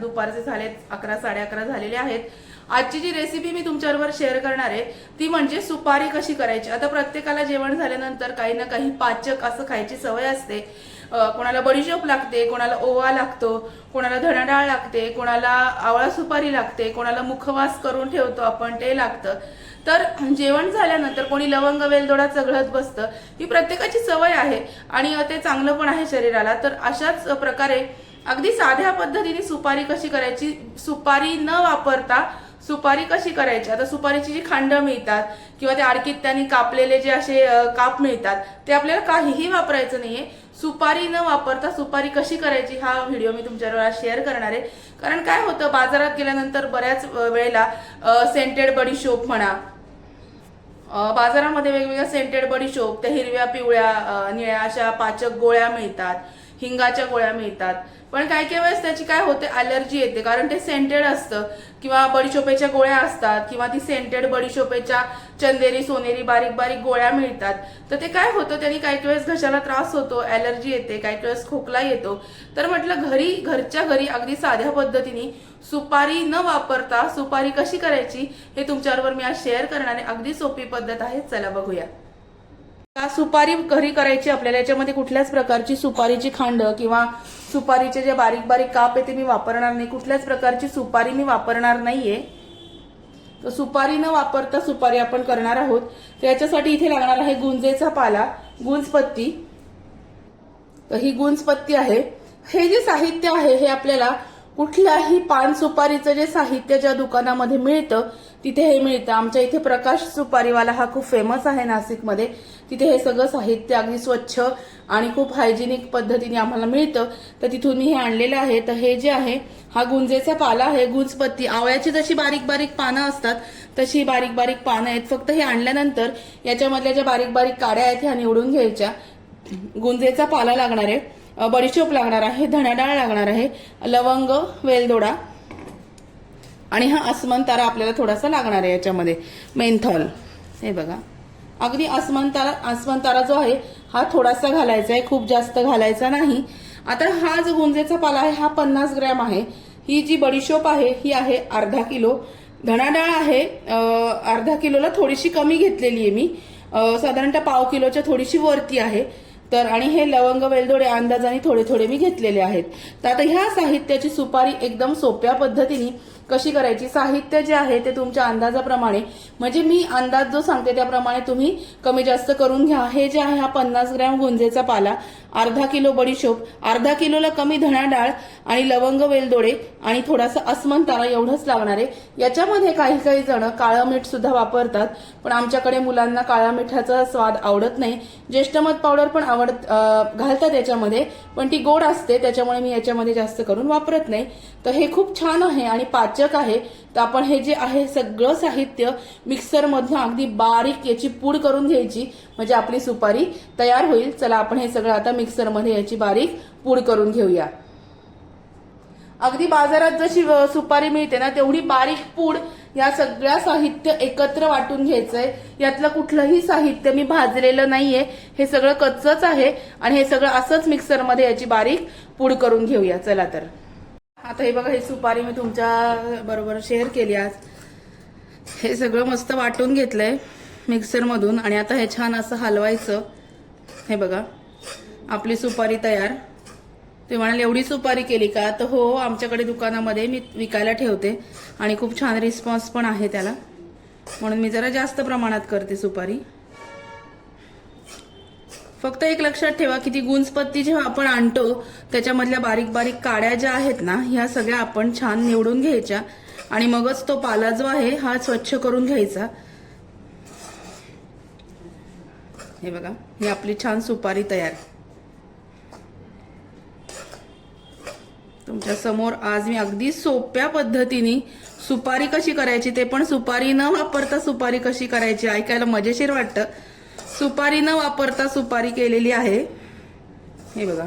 दुपारचे झालेत अकरा साडे अकरा झालेले आहेत. आजची जी रेसिपी मी तुमच्याबरोबर शेअर करणार आहे ती म्हणजे सुपारी कशी करायची? आता प्रत्येकाला जेवण झाल्यानंतर काही ना काही पाचक असं खायची सवय असते. कोणाला बडीशोप लागते कोणाला ओवा लागतो कोणाला धणाडाळ लागते कोणाला आवळा सुपारी लागते कोणाला मुखवास करून ठेवतो आपण ते लागतं. तर जेवण झाल्यानंतर कोणी लवंग वेलदोडा चघळत बसतं ही प्रत्येकाची सवय आहे आणि ते चांगलं पण आहे शरीराला. तर अशाच प्रकारे अगदी साध्या पद्धतीने सुपारी कशी करायची? सुपारी न वापरता सुपारी कशी करायची? आता सुपारीची जी खांड मिळतात किंवा ते आडकीत त्यांनी कापलेले जे असे काप मिळतात ते आपल्याला काहीही वापरायचं नाहीये. सुपारी न वापरता सुपारी कशी करायची हा व्हिडिओ मी तुमच्याबरोबर शेअर करणार आहे. कारण काय होतं बाजारात गेल्यानंतर बऱ्याच वेळेला सेंटेड बडीशोप म्हणा बाजारामध्ये वेगवेगळ्या सेंटेड बडीशोप त्या हिरव्या पिवळ्या निळ्या अशा पाचक गोळ्या मिळतात. हिंगाच्या गोळ्या मिळतात. पण काही काही वेळेस त्याची काय होते अलर्जी येते. कारण ते सेंटेड असतं. किंवा बडीशोपेच्या गोळ्या असतात. किंवा ती सेंटेड बडीशोपेच्या चंदेरी सोनेरी बारीक बारीक गोळ्या मिळतात. तर ते काय होतं त्यांनी काही काही वेळेस घशाला त्रास होतो अलर्जी येते काही काही वेळेस खोकला येतो. तर म्हटलं घरी घरच्या घरी अगदी साध्या पद्धतीने सुपारी न वापरता सुपारी कशी करायची हे तुमच्याबरोबर मी आज शेअर करणारे अगदी सोपी पद्धत आहे. चला बघूया. का सुपारी घरी करायची आपल्याला? याच्यामध्ये कुठल्याच प्रकारची सुपारीची खांड किंवा सुपारीचे जे बारीक बारीक काप आहे ते मी वापरणार नाही. कुठल्याच प्रकारची सुपारी मी वापरणार नाहीये. तर सुपारी न वापरता सुपारी आपण करणार आहोत. तर याच्यासाठी इथे लागणार आहे गुंजेचा पाला गुंजपत्ती. तर ही गुंजपत्ती आहे. हे जे साहित्य आहे हे आपल्याला कुठल्याही पान सुपारीचं जे साहित्य ज्या दुकानामध्ये मिळतं तिथे हे मिळतं. आमच्या इथे प्रकाश सुपारीवाला हा खूप फेमस आहे नाशिकमध्ये. तिथे हे सगळं साहित्य अगदी स्वच्छ आणि खूप हायजिनिक पद्धतीने आम्हाला मिळतं. तर तिथून मी हे आणलेलं आहे. तर हे जे आहे हा गुंजेचा पाला आहे गुंजपत्ती. आवळ्याची जशी बारीक बारीक पानं असतात तशी बारीक बारीक पानं आहेत. फक्त हे आणल्यानंतर याच्यामधल्या ज्या बारीक बारीक काड्या आहेत ह्या निवडून घ्यायच्या. गुंजेचा पाला लागणार आहे बडीशोप लागणार आहे धण्याडाळ लागणार आहे लवंग वेलदोडा आणि हा अस्मान तारा आपल्याला थोडासा लागणार आहे याच्यामध्ये. मेंथॉल. हे बघा. अगदी अस्मान तारा अस्मान तारा जो आहे हा थोडासा घालायचा आहे खूप जास्त घालायचा नाही. आता हा जो गुंजेचा पाला आहे हा पन्नास ग्रॅम आहे. ही जी बडीशोप आहे ही आहे अर्धा किलो. धणाडाळ आहे अर्धा किलोला थोडीशी कमी घेतलेली आहे मी. साधारणतः पाव किलोच्या थोडीशी वरती आहे. तर आणि हे लवंग वेलदोडे अंदाजाने थोडे थोडे मी घेतलेले आहेत. तर आता ह्या साहित्याची सुपारी एकदम सोप्या पद्धतीने कशी करायची? साहित्य जे आहे ते तुमच्या अंदाजाप्रमाणे. म्हणजे मी अंदाज जो सांगते त्याप्रमाणे तुम्ही कमी जास्त करून घ्या. हे जे आहे हा पन्नास ग्रॅम गुंजेचा पाला. अर्धा किलो बडीशोप अर्धा किलोला कमी धणा डाळ आणि लवंग वेलदोडे आणि थोडासा अस्मंतारा एवढंच लावणारे आहे याच्यामध्ये काही काही जण काळं मीठ सुद्धा वापरतात पण आमच्याकडे मुलांना काळ्या मिठाचा स्वाद आवडत नाही. ज्येष्ठमध पावडर पण आवडत घालतात याच्यामध्ये पण ती गोड असते त्याच्यामुळे मी याच्यामध्ये जास्त करून वापरत नाही. तर हे खूप छान आहे आणि पाचक आहे. तर आपण हे जे आहे सगळं साहित्य मिक्सरमधून अगदी बारीक याची पूड करून घ्यायची म्हणजे आपली सुपारी तयार होईल. चला आपण हे सगळं आता मिक्सरमध्ये याची बारीक पूड करून घेऊया. अगदी बाजारात जशी सुपारी मिळते ना तेवढी बारीक पूड या सगळ्या साहित्य एकत्र वाटून घ्यायचंय. यातलं कुठलंही साहित्य मी भाजलेलं नाहीये. हे सगळं कच्चच आहे आणि हे सगळं असंच मिक्सरमध्ये याची बारीक पूड करून घेऊया. चला तर. आता हे बघा ही सुपारी मी तुमच्या बरोबर शेअर केली आज. हे सगळं मस्त वाटून घेतलंय मिक्सरमधून आणि आता हे छान असं हलवायचं. हे बघा. आपली सुपारी तयार. ते म्हणाले एवढी सुपारी केली का? तर हो आमच्याकडे दुकानामध्ये मी विकायला ठेवते. आणि खूप छान रिस्पॉन्स पण आहे त्याला. म्हणून मी जरा जास्त प्रमाणात करते सुपारी. फक्त एक लक्षात ठेवा की ती गुंजपत्ती जेव्हा आपण आणतो त्याच्यामधल्या बारीक बारीक काड्या ज्या आहेत ना ह्या सगळ्या आपण छान निवडून घ्यायच्या. आणि मगच तो पाला जो आहे हा स्वच्छ करून घ्यायचा. हे बघा ही आपली छान सुपारी तयार. तुमच्यासमोर आज मी अगदी सोप्या पद्धतीने सुपारी कशी करायची ते पण सुपारी न वापरता सुपारी कशी करायची ऐकायला मजेशीर वाटतं. सुपारी न वापरता सुपारी केलेली आहे. हे बघा.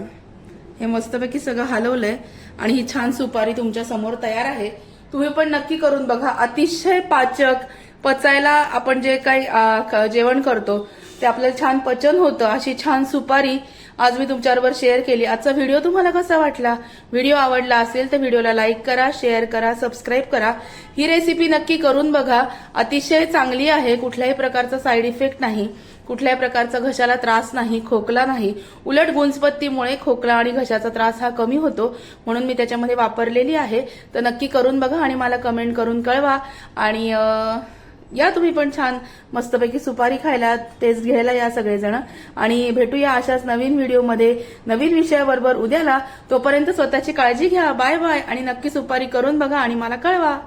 हे मस्तपैकी सगळं हलवलंय आणि ही छान सुपारी तुमच्यासमोर तयार आहे. तुम्ही पण नक्की करून बघा. अतिशय पाचक पचायला आपण जे काही जेवण करतो ते आपल्याला छान पचन होतं अशी छान सुपारी आज मी तुमच्याबरोबर शेअर केली. आजचा व्हिडिओ तुम्हाला कसा वाटला? व्हिडिओ आवडला असेल तर व्हिडिओला लाईक करा शेअर करा सबस्क्राईब करा. ही रेसिपी नक्की करून बघा. अतिशय चांगली आहे कुठल्याही प्रकारचा साईड इफेक्ट नाही. कुठल्याही प्रकारचा घशाला त्रास नाही खोकला नाही. उलट गुंजपत्तीमुळे खोकला आणि घशाचा त्रास हा कमी होतो म्हणून मी त्याच्यामध्ये वापरलेली आहे. तर नक्की करून बघा आणि मला कमेंट करून कळवा. आणि या तुम्ही पण छान मस्तपैकी सुपारी खायला टेस्ट घ्यायला या सगळेजण. आणि भेटूया अशाच नवीन व्हिडिओमध्ये. नवीन विषयाबरोबर उद्याला. तोपर्यंत स्वतःची काळजी घ्या. Bye bye. आणि नक्की सुपारी करून बघा आणि मला कळवा.